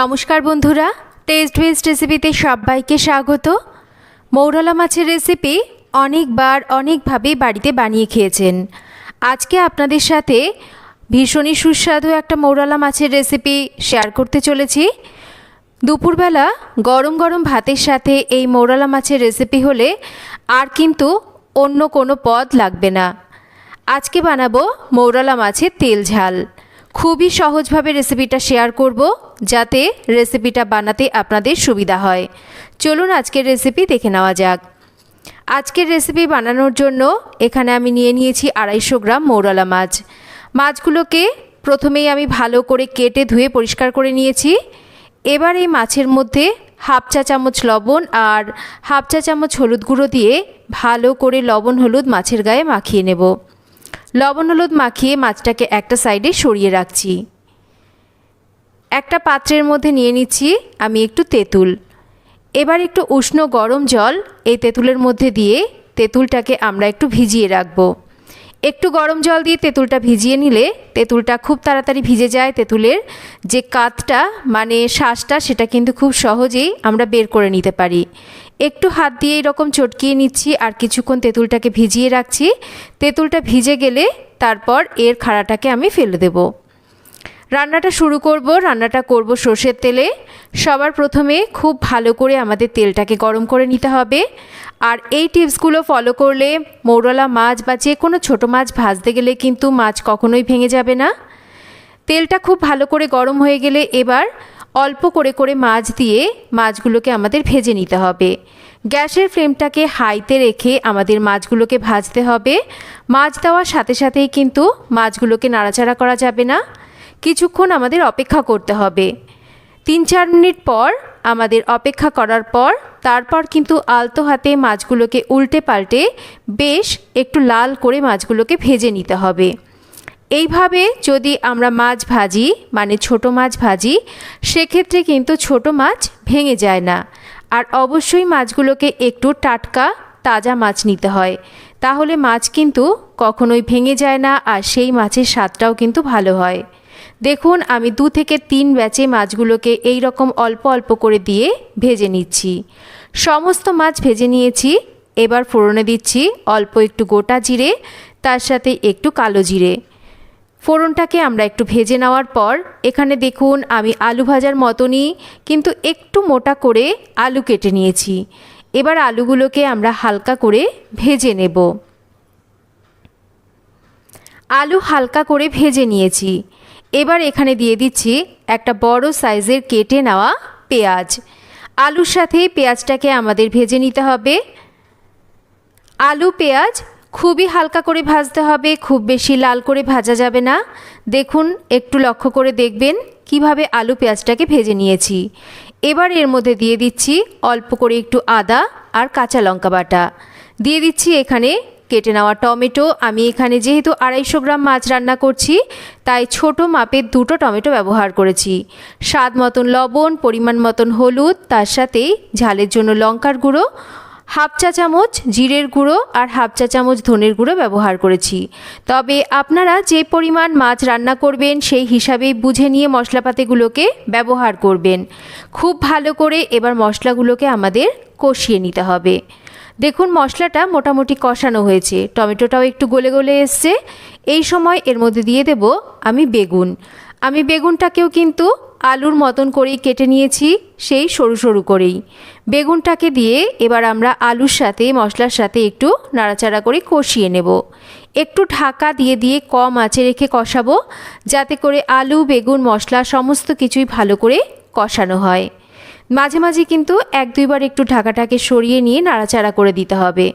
নমস্কার বন্ধুরা test best রেসিপিতে সবাইকে স্বাগত। মৌরলা মাছের রেসিপি অনেকবার অনেকভাবেই বাড়িতে বানিয়ে খেয়েছেন। আজকে আপনাদের সাথে ভীষণই সুস্বাদু একটা মৌরলা মাছের রেসিপি শেয়ার করতে চলেছি। দুপুরবেলা গরম গরম ভাতের সাথে এই মৌরলা মাছের রেসিপি হলে আর কিন্তু অন্য কোনো পদ লাগবে না। আজকে বানাবো মৌরলা মাছের তেল ঝাল। খুবই সহজভাবে রেসিপিটা শেয়ার করব যাতে রেসিপিটা বানাতে আপনাদের সুবিধা হয়। চলুন আজকের রেসিপি দেখে নেওয়া যাক। আজকের রেসিপি বানানোর জন্য এখানে আমি নিয়ে নিয়েছি আড়াইশো গ্রাম মৌরলা মাছ। মাছগুলোকে প্রথমেই আমি ভালো করে কেটে ধুয়ে পরিষ্কার করে নিয়েছি। এবার এই মাছের মধ্যে হাফ চা চামচ লবণ আর হাফ চা চামচ হলুদ গুঁড়ো দিয়ে ভালো করে লবণ হলুদ মাছের গায়ে মাখিয়ে নেব। লবণ হলুদ মাখিয়ে মাছটাকে একটা সাইডে সরিয়ে রাখছি। একটা পাত্রের মধ্যে নিয়ে নিচ্ছি আমি একটু তেঁতুল। এবার একটু উষ্ণ গরম জল এই তেঁতুলের মধ্যে দিয়ে তেঁতুলটাকে আমরা একটু ভিজিয়ে রাখব। একটু গরম জল দিয়ে তেঁতুলটা ভিজিয়ে নিলে তেঁতুলটা খুব তাড়াতাড়ি ভিজে যায়। তেঁতুলের যে কাতটা মানে শ্বাসটা, সেটা কিন্তু খুব সহজেই আমরা বের করে নিতে পারি। একটু হাত দিয়ে এরকম চটকিয়ে নিচ্ছি আর কিছুক্ষণ তেঁতুলটাকে ভিজিয়ে রাখছি। তেঁতুলটা ভিজে গেলে তারপর এর খাড়াটাকে আমি ফেলে দেবো। রান্নাটা শুরু করব, রান্নাটা করব সর্ষের তেলে। সবার প্রথমে খুব ভালো করে আমাদের তেলটাকে গরম করে নিতে হবে। আর এই টিপসগুলো ফলো করলে মৌরলা মাছ বা যে কোনো ছোটো মাছ ভাজতে গেলে কিন্তু মাছ কখনোই ভেঙে যাবে না। তেলটা খুব ভালো করে গরম হয়ে গেলে এবার অল্প করে করে মাছ দিয়ে মাছগুলোকে আমাদের ভেজে নিতে হবে। গ্যাসের ফ্লেমটাকে হাইতে রেখে আমাদের মাছগুলোকে ভাজতে হবে। মাছ দেওয়ার সাথে সাথেই কিন্তু মাছগুলোকে নাড়াচাড়া করা যাবে না। কিছুক্ষণ আমাদের অপেক্ষা করতে হবে। তিন চার মিনিট পর আমাদের অপেক্ষা করার পর তারপর কিন্তু আলতো হাতে মাছগুলোকে উল্টে পাল্টে বেশ একটু লাল করে মাছগুলোকে ভেজে নিতে হবে। এইভাবে যদি আমরা মাছ ভাজি মানে ছোট মাছ ভাজি, সেক্ষেত্রে কিন্তু ছোট মাছ ভেঙে যায় না। আর অবশ্যই মাছগুলোকে একটু টাটকা, তাজা মাছ নিতে হয়। তাহলে মাছ কিন্তু কখনোই ভেঙে যায় না আর সেই মাছের স্বাদটাও কিন্তু ভালো হয়। দেখুন, আমি দু থেকে তিন ব্যাচে মাছগুলোকে এই রকম অল্প অল্প করে দিয়ে ভেজে নিচ্ছি। সমস্ত মাছ ভেজে নিয়েছি, এবার ফোড়নে দিচ্ছি অল্প একটু গোটা জিরে, তার সাথে একটু কালো জিরে। ফোড়নটাকে আমরা একটু ভেজে নেওয়ার পর, এখানে দেখুন, আমি আলু ভাজার মতনই কিন্তু একটু মোটা করে আলু কেটে নিয়েছি। এবার আলুগুলোকে আমরা হালকা করে ভেজে নেব। আলু হালকা করে ভেজে নিয়েছি। এবার এখানে দিয়ে দিচ্ছি একটা বড় সাইজের কেটে নেওয়া পেঁয়াজ। আলুর সাথে পেঁয়াজটাকে আমাদের ভেজে নিতে হবে। আলু, পেঁয়াজ খুবই হালকা করে ভাজতে হবে, খুব বেশি লাল করে ভাজা যাবে না। দেখুন, একটু লক্ষ্য করে দেখবেন কীভাবে আলু, পেঁয়াজটাকে ভেজে নিয়েছি। এবার এর মধ্যে দিয়ে দিচ্ছি অল্প করে একটু আদা আর কাঁচা লঙ্কা বাটা। দিয়ে দিচ্ছি এখানে কেটে নেওয়া টমেটো। আমি এখানে যেহেতু আড়াইশো গ্রাম মাছ রান্না করছি, তাই ছোট মাপের দুটো টমেটো ব্যবহার করেছি। স্বাদ মতন লবণ, পরিমাণ মতন হলুদ, তার সাথে ঝালের জন্য লঙ্কার গুঁড়ো, হাফ চা চামচ জিরের গুঁড়ো আর হাফ চা চামচ ধনের গুঁড়ো ব্যবহার করেছি। তবে আপনারা যে পরিমাণ মাছ রান্না করবেন সেই হিসাবেই বুঝে নিয়ে মশলাপাতিগুলোকে ব্যবহার করবেন। খুব ভালো করে এবার মশলাগুলোকে আমাদের কষিয়ে নিতে হবে। দেখুন মশলাটা মোটামুটি কষানো হয়েছে। টমেটোটাও একটু গলে গলে এসছে। এই সময় এর মধ্যে দিয়ে দেব আমি বেগুন। আমি বেগুনটাকেও কিন্তু আলুর মতন করেই কেটে নিয়েছি, সেই সরু সরু করেই। বেগুনটাকে দিয়ে এবার আমরা আলুর সাথে, মশলার সাথে একটু নাড়াচাড়া করে কষিয়ে নেব। একটু ঢাকা দিয়ে দিয়ে কম আঁচে রেখে কষাবো, যাতে করে আলু, বেগুন, মশলা সমস্ত কিছুই ভালো করে কষানো হয়। মাঝে মাঝে কিন্তু এক দুইবার একটু ঢাকাটাকে সরিয়ে নিয়ে নাড়াচাড়া করে দিতে হবে।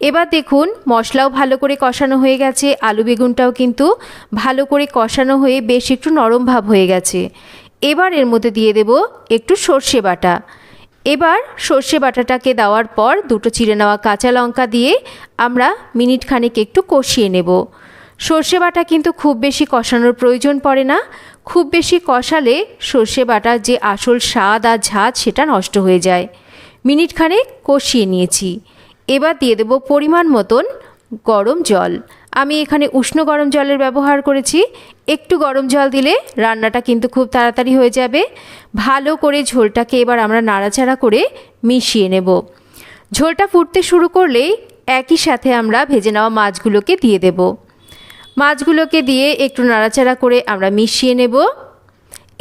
এবার দেখুন, মশলাও ভালো করে কষানো হয়ে গেছে, আলু বেগুনটাও কিন্তু ভালো করে কষানো হয়ে বেশ একটু নরম ভাব হয়ে গেছে। এবার এর মধ্যে দিয়ে দেব একটু সর্ষে বাটা। এবার সর্ষে বাটাটাকে দেওয়ার পর দুটো চিড়ে নেওয়া কাঁচা লঙ্কা দিয়ে আমরা মিনিট খানেক একটু কষিয়ে নেব। সর্ষে বাটা কিন্তু খুব বেশি কষানোর প্রয়োজন পড়ে না খুব বেশি কষালে সর্ষে বাটার যে আসল স্বাদ আর ঝাঁজ সেটা নষ্ট হয়ে যায়। মিনিট খানেক কষিয়ে নিয়েছি। এবার দিয়ে দেবো পরিমাণ মতন গরম জল। আমি এখানে উষ্ণ গরম জলের ব্যবহার করেছি। একটু গরম জল দিলে রান্নাটা কিন্তু খুব তাড়াতাড়ি হয়ে যাবে। ভালো করে ঝোলটাকে এবার আমরা নাড়াচাড়া করে মিশিয়ে নেব। ঝোলটা ফুটতে শুরু করলেই একই সাথে আমরা ভেজে নেওয়া মাছগুলোকে দিয়ে দেব। মাছগুলোকে দিয়ে একটু নাড়াচাড়া করে আমরা মিশিয়ে নেব।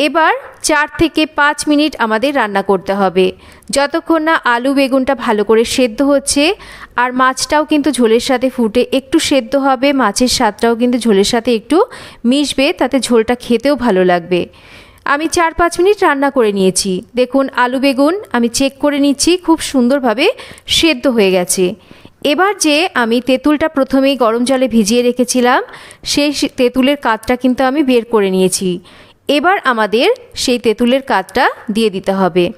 এবার চার থেকে পাঁচ মিনিট আমাদের রান্না করতে হবে। যতক্ষণ না আলু বেগুনটা ভালো করে সেদ্ধ হচ্ছে, আর মাছটাও কিন্তু ঝোলের সাথে ফুটে একটু সেদ্ধ হবে, মাছের স্বাদটাও কিন্তু ঝোলের সাথে একটু মিশবে, তাতে ঝোলটা খেতেও ভালো লাগবে। আমি চার পাঁচ মিনিট রান্না করে নিয়েছি। দেখুন, আলু বেগুন আমি চেক করে নিচ্ছি, খুব সুন্দরভাবে সেদ্ধ হয়ে গেছে। এবার যে আমি তেঁতুলটা প্রথমেই গরম জলে ভিজিয়ে রেখেছিলাম, সেই তেঁতুলের কাতটা কিন্তু আমি বের করে নিয়েছি। এবার আমাদের সেই তেঁতুলের কাতটা দিয়ে দিতে হবে।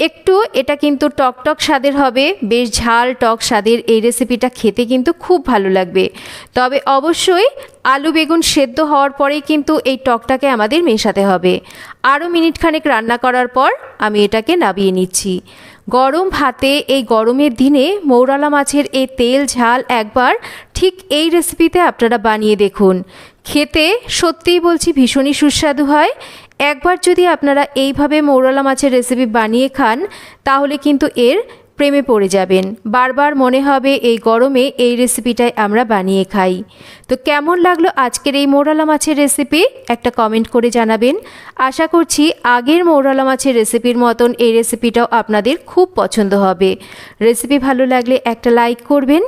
একটু এটা কিন্তু টক টক স্বাদের হবে, বেশ ঝাল টক স্বাদের এই রেসিপিটা খেতে কিন্তু খুব ভালো লাগবে। তবে অবশ্যই আলু বেগুন সেদ্ধ হওয়ার পরেই কিন্তু এই টকটাকে আমাদের মেশাতে হবে। আরও মিনিট খানেক রান্না করার পর আমি এটাকে নাবিয়ে নিচ্ছি। গরম ভাতে এই গরমের দিনে মৌরালা মাছের এই তেল, ঝাল একবার ঠিক এই রেসিপিতে আপনারা বানিয়ে দেখুন। খেতে সত্যিই বলছি ভীষণই সুস্বাদু হয়। একবার যদি আপনারা এইভাবে মৌরলা মাছের রেসিপি বানিয়ে খান, তাহলে কিন্তু এর প্রেমে পড়ে যাবেন। বারবার মনে হবে এই গরমে এই রেসিপিটাই আমরা বানিয়ে খাই। তো কেমন লাগল আজকের এই মৌরালা মাছের রেসিপি একটা কমেন্ট করে জানাবেন। আশা করছি আগের মৌরালা মাছের রেসিপির মতন এই রেসিপিটাও আপনাদের খুব পছন্দ হবে। রেসিপি ভালো লাগলে একটা লাইক করবেন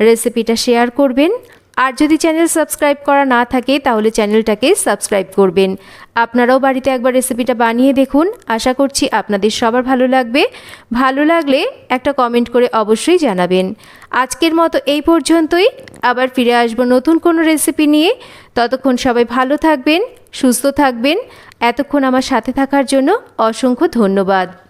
রেসিপিটা শেয়ার করবেন। আর যদি চ্যানেল সাবস্ক্রাইব করা না থাকে, তাহলে চ্যানেলটাকে সাবস্ক্রাইব করবেন। আপনারাও বাড়িতে একবার রেসিপিটা বানিয়ে দেখুন। আশা করছি আপনাদের সবার ভালো লাগবে। ভালো লাগলে একটা কমেন্ট করে অবশ্যই জানাবেন। আজকের মতো এই পর্যন্তই। আবার ফিরে আসব নতুন কোনো রেসিপি নিয়ে। ততক্ষণ সবাই ভালো থাকবেন, সুস্থ থাকবেন। এতক্ষণ আমার সাথে থাকার জন্য অসংখ্য ধন্যবাদ।